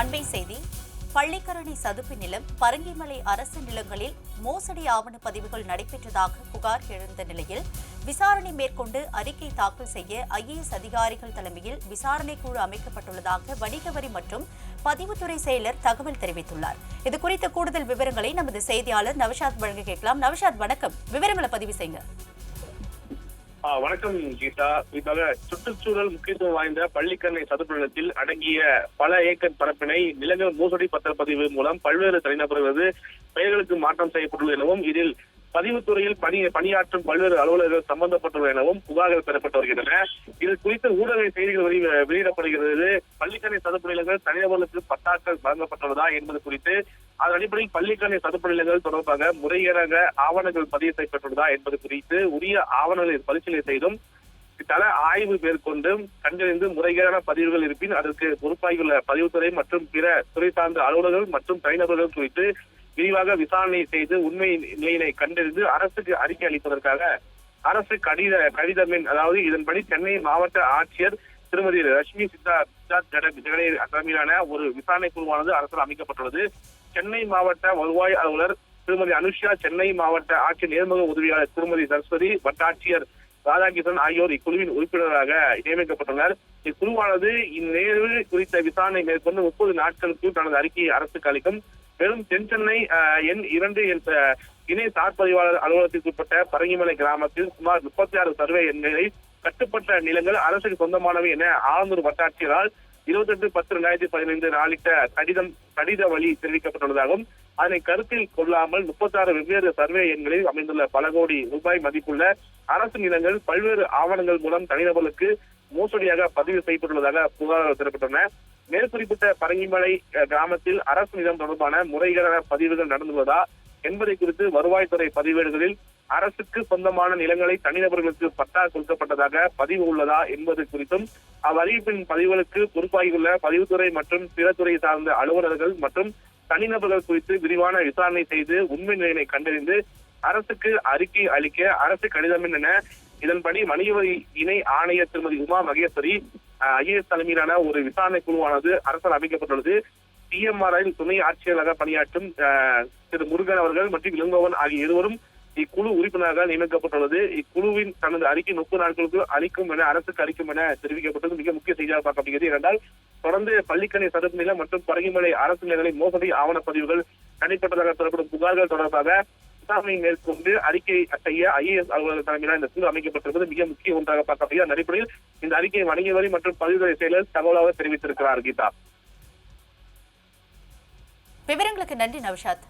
அண்மை செய்தி பள்ளிக்கரணை சதுப்பு நிலம் பரங்கிமலை அரசு நிலங்களில் மோசடி ஆவண பதிவுகள் நடைபெற்றதாக புகார் எழுந்த நிலையில் விசாரணை மேற்கொண்டு அறிக்கை தாக்கல் செய்ய ஐஏஎஸ் அதிகாரிகள் தலைமையில் விசாரணை குழு அமைக்கப்பட்டுள்ளதாக வணிக வரி மற்றும் பதிவுத்துறை செயலர் தகவல் தெரிவித்துள்ளார். இதுகுறித்த கூடுதல் விவரங்களை நமது செய்தியாளர் நவஷாத் வழங்க கேட்கலாம். நவஷாத் வணக்கம். விவரங்களை பதிவு செய்யுங்க. வணக்கம் கீதா. இதாக சுற்றுச்சூழல் முக்கியத்துவம் வாய்ந்த பள்ளிக்கரணை சதுப்பிடத்தில் அடங்கிய பல ஏக்கர் பரப்பினை நிலங்கள் மோசடி பத்திரப்பதிவு மூலம் பல்வேறு தனிநபர்களது பெயர்களுக்கு மாற்றம் செய்யப்பட்டுள்ளது எனவும் இதில் பதிவுத்துறையில் பணி பணியாற்றும் பல்வேறு அலுவலர்கள் சம்பந்தப்பட்டுள்ள எனவும் புகார்கள் பெறப்பட்டு வருகின்றன. இது குறித்த ஊடக செய்திகள் வெளியிடப்படுகிறது. பள்ளிக்கரணை சதுப்பு நிலங்கள் தனிநபர்களுக்கு பட்டாக்கள் வழங்கப்பட்டுள்ளதா என்பது குறித்து அதன் அடிப்படையில் பள்ளிக்கரணை சதுப்பு நிலங்கள் தொடர்பாக முறையீடாக ஆவணங்கள் பதிவு செய்யப்பட்டுள்ளதா என்பது குறித்து உரிய ஆவணங்களை பரிசீலனை செய்தும் தள ஆய்வு மேற்கொண்டு கண்டறிந்து முறைகேடான பதிவுகள் இருப்பின் அதற்கு பொறுப்பாகியுள்ள பதிவுத்துறை மற்றும் பிற துறை சார்ந்த அலுவலர்கள் மற்றும் தனிநபர்கள் குறித்து விரிவாக விசாரணை செய்து உண்மை நிலையினை கண்டறிந்து அரசுக்கு அறிக்கை அளிப்பதற்காக அரசு கடித கடிதம் அதாவது இதன்படி சென்னை மாவட்ட ஆட்சியர் திருமதி ரஷ்மி சித்தா சித்தார்த் ஜட ஜெகடே தலைமையிலான ஒரு விசாரணை குழுவானது அரசால் அமைக்கப்பட்டுள்ளது. சென்னை மாவட்ட வருவாய் அலுவலர் திருமதி அனுஷா சென்னை மாவட்ட ஆட்சியர் நேர்முக உதவியாளர் திருமதி சரஸ்வதி வட்டாட்சியர் ராதாகிருஷ்ணன் ஆகியோர் இக்குழுவின் உறுப்பினராக நியமிக்கப்பட்டுள்ளனர். இக்குழுவானது இந்நேர்வு குறித்த விசாரணை மேற்கொண்டு முப்பது நாட்களுக்கு தனது அறிக்கையை அரசுக்கு அளிக்கும். மேலும் தென் சென்னை அஹ், எண் இரண்டு என்ற இணை சார் பதிவாளர் அலுவலகத்திற்குட்பட்ட பரங்கிமலை கிராமத்தில் சுமார் முப்பத்தி ஆறு சர்வே எண்களை கட்டுப்பட்ட நிலங்கள் அரசுக்கு சொந்தமானவை என ஆலந்தூர் வட்டாட்சியரால் இருபத்தி எட்டு பத்து ரெண்டாயிரத்தி பதினைந்து நாளிட்ட கடிதம் கடித வழி தெரிவிக்கப்பட்டுள்ளதாகவும் அதனை கருத்தில் கொள்ளாமல் முப்பத்தாறு வெவ்வேறு சர்வே எண்களில் அமைந்துள்ள பல கோடி ரூபாய் மதிப்புள்ள அரசு நிலங்கள் பல்வேறு ஆவணங்கள் மூலம் தனிநபர்களுக்கு மோசடியாக பதிவு செய்யப்பட்டுள்ளதாக புகார்கள் பெறப்பட்டுள்ளன மேற்குறிப்பிட்ட பரங்கிமலை கிராமத்தில் அரசு நிலம் தொடர்பான முறைகேடான பதிவுகள் நடந்துள்ளதா என்பதை குறித்து வருவாய்த்துறை பதிவேடுகளில் அரசுக்கு சொந்தமான நிலங்களை தனிநபர்களுக்கு பட்டா கொடுக்கப்பட்டதாக பதிவு உள்ளதா என்பது குறித்தும் அவ்வறிவிப்பின் பதிவுகளுக்கு பொறுப்பாகியுள்ள பதிவுத்துறை மற்றும் பிற துறை சார்ந்த அலுவலர்கள் மற்றும் தனிநபர்கள் குறித்து விரிவான விசாரணை செய்து உண்மை நிலையினை கண்டறிந்து அரசுக்கு அறிக்கை அளிக்க அரசு கடிதம் என இதன்படி வணிக இணை ஆணையர் திருமதி உமா மகேஸ்வரி ஐஏஎஸ் தலைமையிலான ஒரு விசாரணை குழுவானது அரசால் அமைக்கப்பட்டுள்ளது. டிஎம்ஆர்ஐ துணை ஆட்சியராக பணியாற்றும் அஹ், திரு முருகன் அவர்கள் மற்றும் இளங்கோவன் ஆகிய இருவரும் இக்குழு உறுப்பினராக நியமிக்கப்பட்டுள்ளது. இக்குழுவின் தனது அறிக்கை முப்பது நாட்களுக்கு அளிக்கும் என அரசுக்கு அளிக்கும் என தெரிவிக்கப்பட்டது. மிக முக்கிய செய்தியாக பார்க்கப்படுகிறது. ஏனென்றால் தொடர்ந்து பள்ளிக்கணி சதுப்பு நிலம் மற்றும் பரங்கிமலை அரசு நிலைகளில் மோசடி ஆவணப்பதிவுகள் தனிப்பட்டதாக பெறப்படும் புகார்கள் தொடர்பாக விசாரணை மேற்கொண்டு அறிக்கை செய்ய ஐஏஎஸ் அலுவலக தலைமையிலான இந்த குழு அமைக்கப்பட்டிருப்பது மிக முக்கிய ஒன்றாக பார்க்கப்படுகிறது. அந்த அடிப்படையில் இந்த அறிக்கையை வணிக வரி மற்றும் பதிவுத்துறை செயலர் தகவலாக தெரிவித்திருக்கிறார் கீதா. விவரங்களுக்கு நன்றி நவஷாத்.